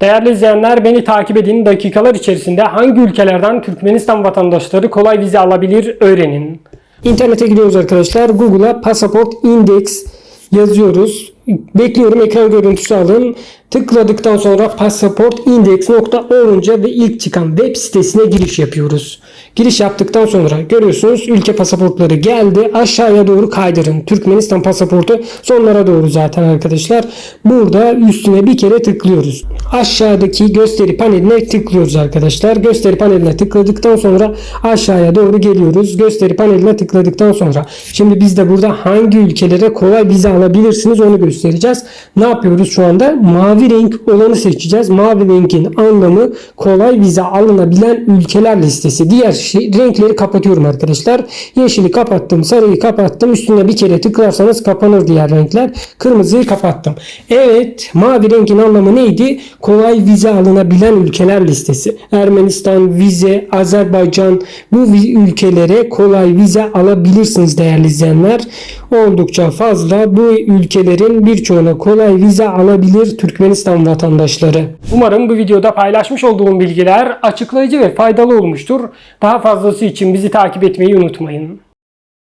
Değerli izleyenler beni takip edin. Dakikalar içerisinde hangi ülkelerden Türkmenistan vatandaşları kolay vize alabilir öğrenin. İnternete gidiyoruz arkadaşlar. Google'a pasaport index yazıyoruz. Bekliyorum ekran görüntüsü alın. Tıkladıktan sonra pasaportindex.org ve ilk çıkan web sitesine giriş yapıyoruz. Giriş yaptıktan sonra görüyorsunuz ülke pasaportları geldi. Aşağıya doğru kaydırın. Türkmenistan pasaportu sonlara doğru zaten arkadaşlar. Burada üstüne bir kere tıklıyoruz. Aşağıdaki gösteri paneline tıklıyoruz arkadaşlar. Gösteri paneline tıkladıktan sonra aşağıya doğru geliyoruz. Gösteri paneline tıkladıktan sonra şimdi biz de burada hangi ülkelere kolay vize alabilirsiniz onu göstereceğiz. Ne yapıyoruz şu anda? Mavi renk olanı seçeceğiz. Mavi renkin anlamı kolay vize alınabilen ülkeler listesi. Diğer şey, renkleri kapatıyorum arkadaşlar. Yeşili kapattım, sarıyı kapattım. Üstüne bir kere tıklarsanız kapanır diğer renkler. Kırmızıyı kapattım. Evet, mavi renkin anlamı neydi? Kolay vize alınabilen ülkeler listesi. Ermenistan, vize, Azerbaycan bu ülkelere kolay vize alabilirsiniz değerli izleyenler. Oldukça fazla bu ülkelerin birçoğuna kolay vize alabilir Türkmenistan vatandaşları. Umarım bu videoda paylaşmış olduğum bilgiler açıklayıcı ve faydalı olmuştur. Daha fazlası için bizi takip etmeyi unutmayın.